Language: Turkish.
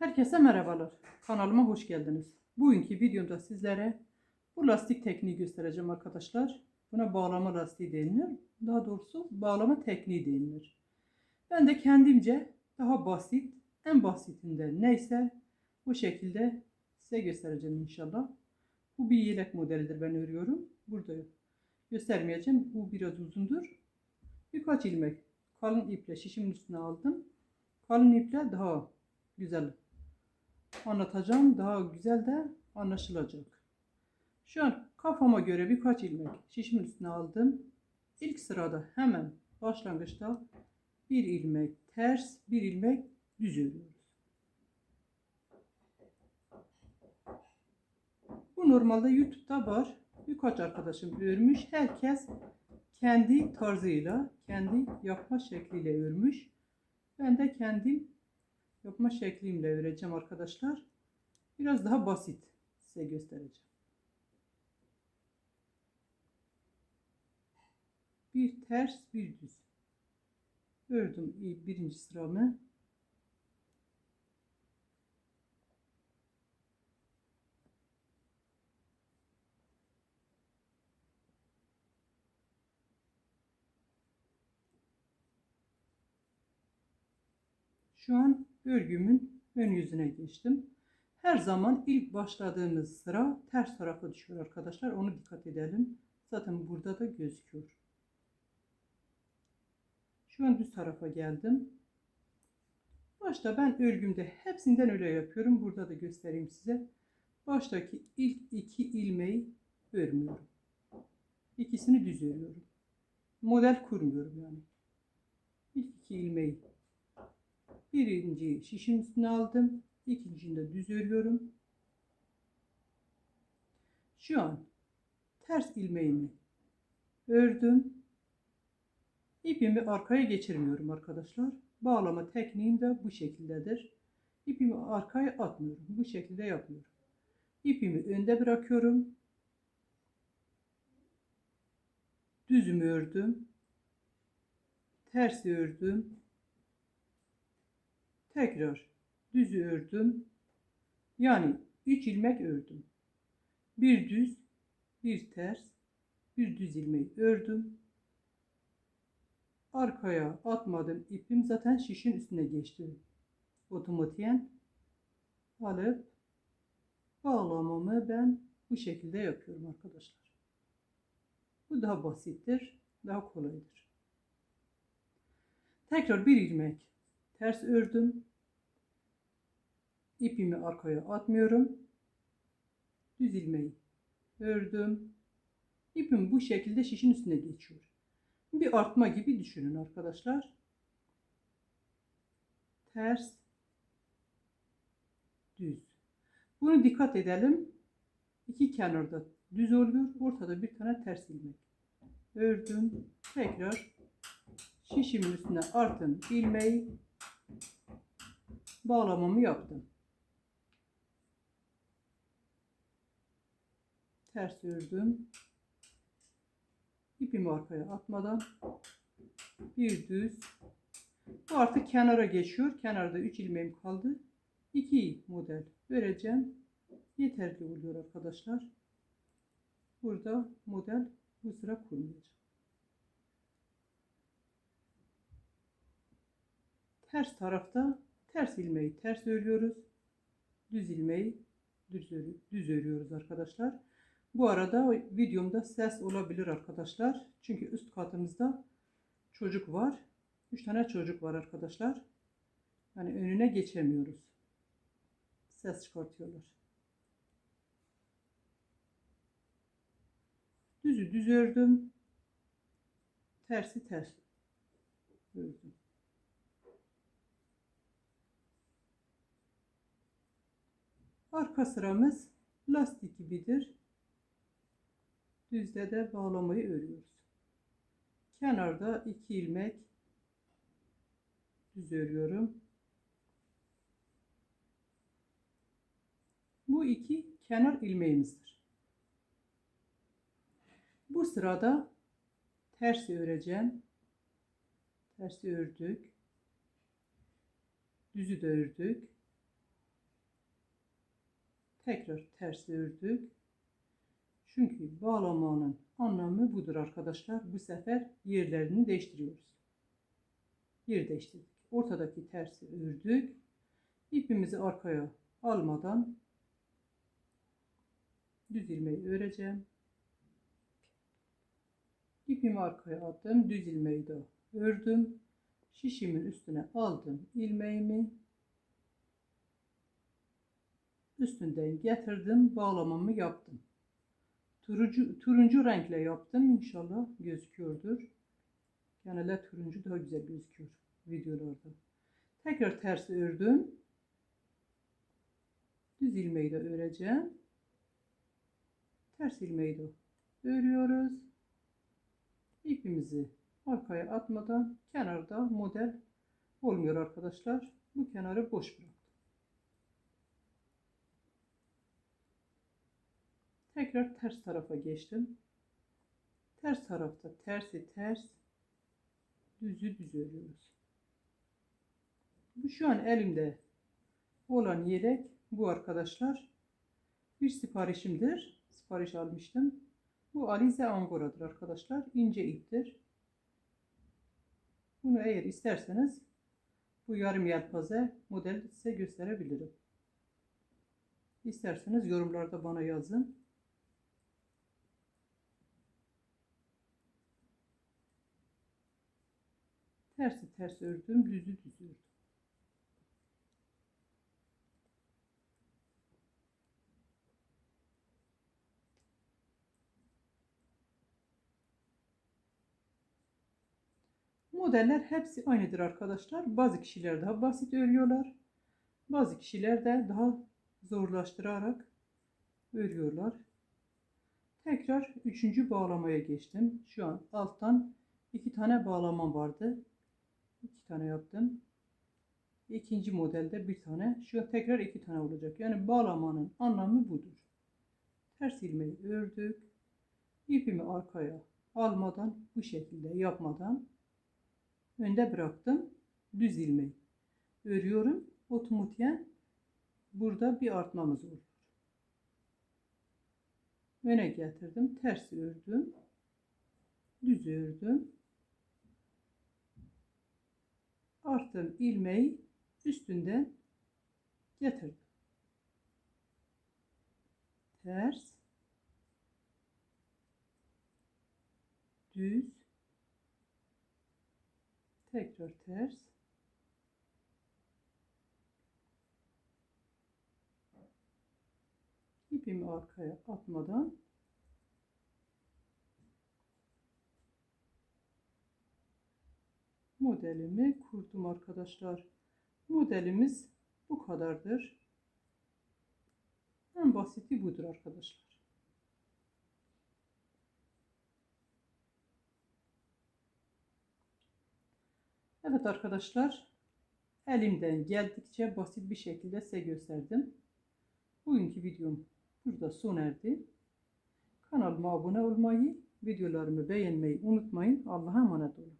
Herkese merhabalar. Kanalıma hoş geldiniz. Bugünkü videomda sizlere bu lastik tekniği göstereceğim arkadaşlar. Buna bağlama lastiği denilir. Daha doğrusu bağlama tekniği denilir. Ben de kendimce daha basit, en basitinden neyse bu şekilde size göstereceğim inşallah. Bu bir yelek modelidir ben örüyorum. Burada göstermeyeceğim. Bu biraz uzundur. Birkaç ilmek kalın iple şişimin üstüne aldım. Kalın iple daha güzel anlatacağım. Daha güzel de anlaşılacak. Şu an kafama göre birkaç ilmek şişimin üstüne aldım. İlk sırada hemen başlangıçta bir ilmek ters, bir ilmek düz örüyoruz. Bu normalde YouTube'da var. Birkaç arkadaşım örmüş. Herkes kendi tarzıyla, kendi yapma şekliyle örmüş. Ben de kendim yapma şeklimle öreceğim arkadaşlar. Biraz daha basit size göstereceğim. Bir ters, bir düz. Ördüm birinci sıramı. Şu an örgümün ön yüzüne geçtim. Her zaman ilk başladığımız sıra ters tarafa düşüyor arkadaşlar. Onu dikkat edelim. Zaten burada da gözüküyor. Şu an düz tarafa geldim. Başta ben örgümde hepsinden öyle yapıyorum. Burada da göstereyim size. Baştaki ilk iki ilmeği örmüyorum. İkisini düz örüyorum. Model kurmuyorum yani. İlk iki ilmeği Birinci şişin üstüne aldım. İkincini de düz örüyorum. Şu an ters ilmeğimi ördüm. İpimi arkaya geçirmiyorum arkadaşlar. Bağlama tekniğim de bu şekildedir. İpimi arkaya atmıyorum. Bu şekilde yapıyorum. İpimi önde bırakıyorum. Düzümü ördüm. Tersi ördüm. Tekrar düzü ördüm. Yani 3 ilmek ördüm. Bir düz, bir ters, bir düz ilmeği ördüm. Arkaya atmadım. ipim zaten şişin üstüne geçti. Otomatiğen alıp bağlamamı ben bu şekilde yapıyorum arkadaşlar. Bu daha basittir, daha kolaydır. Tekrar bir ilmek ters ördüm. İpimi arkaya atmıyorum. Düz ilmeği ördüm. İpim bu şekilde şişin üstüne geçiyor. Bir artma gibi düşünün arkadaşlar. Ters, düz. Bunu dikkat edelim. İki kenarda düz oluyor. Ortada bir tane ters ilmek. Ördüm. Tekrar şişimin üstüne arttım ilmeği bağlamamı yaptım. Ters ördüm. İpimi arkaya atmadan bir düz. Bu artık kenara geçiyor. Kenarda 3 ilmeğim kaldı. 2 model vereceğim. Yeterli oluyor arkadaşlar. Burada model bu sıra kurmayacağım. Ters tarafta ters ilmeği ters örüyoruz. Düz ilmeği düz, örü, düz örüyoruz arkadaşlar. Bu arada videomda ses olabilir arkadaşlar. Çünkü üst katımızda çocuk var. 3 tane çocuk var arkadaşlar. Yani önüne geçemiyoruz. Ses çıkartıyorlar. Düzü düz ördüm. Tersi ters ördüm. Arka sıramız lastik gibidir. Düzde de bağlamayı örüyoruz. Kenarda iki ilmek düz örüyorum. Bu iki kenar ilmeğimizdir. Bu sırada tersi öreceğim. Tersi ördük. Düzü de ördük. Tekrar ters ördük. Çünkü bağlamanın anlamı budur arkadaşlar. Bu sefer yerlerini değiştiriyoruz. Yer değiştirdik. Ortadaki tersi ördük. İpimizi arkaya almadan düz ilmeği öreceğim. İpimi arkaya attım. Düz ilmeği de ördüm. Şişimin üstüne aldım ilmeğimi. Üstünden getirdim. Bağlamamı yaptım. Turuncu, turuncu renkle yaptım. İnşallah gözüküyordur. Genelde turuncu daha güzel gözüküyor videolarda. Tekrar ters ördüm. Düz ilmeği de öreceğim. Ters ilmeği de örüyoruz. İpimizi arkaya atmadan kenarda model olmuyor arkadaşlar. Bu kenarı boş bıraktım. Tekrar ters tarafa geçtim. Ters tarafta tersi ters, düzü düz örüyoruz. Bu şu an elimde olan yelek bu arkadaşlar. Bir siparişimdir. Sipariş almıştım. Bu Alize Angora'dır arkadaşlar. İnce iptir. Bunu eğer isterseniz bu yarım yelpaze model size gösterebilirim. İsterseniz yorumlarda bana yazın. Tersi ters ördüm, düzü düz ördüm. Modeller hepsi aynıdır arkadaşlar. Bazı kişiler daha basit örüyorlar. Bazı kişiler de daha zorlaştırarak örüyorlar. Tekrar üçüncü bağlamaya geçtim. Şu an alttan iki tane bağlamam vardı. İki tane yaptım. İkinci modelde bir tane. Şu tekrar iki tane olacak. Yani bağlamanın anlamı budur. Ters ilmeği ördük. İpimi arkaya almadan bu şekilde yapmadan önde bıraktım. Düz ilmeği örüyorum. Otomatiğen burada bir artmamız olur. Öne getirdim. Ters ördüm. Düz ördüm. Arttım ilmeği üstünden getirdim. Ters. Düz tekrar ters ipimi arkaya atmadan modelimi kurdum arkadaşlar modelimiz bu kadardır en basiti budur arkadaşlar Evet arkadaşlar, elimden geldikçe basit bir şekilde size gösterdim. Bugünkü videom burada sona erdi. Kanalıma abone olmayı, videolarımı beğenmeyi unutmayın. Allah'a emanet olun.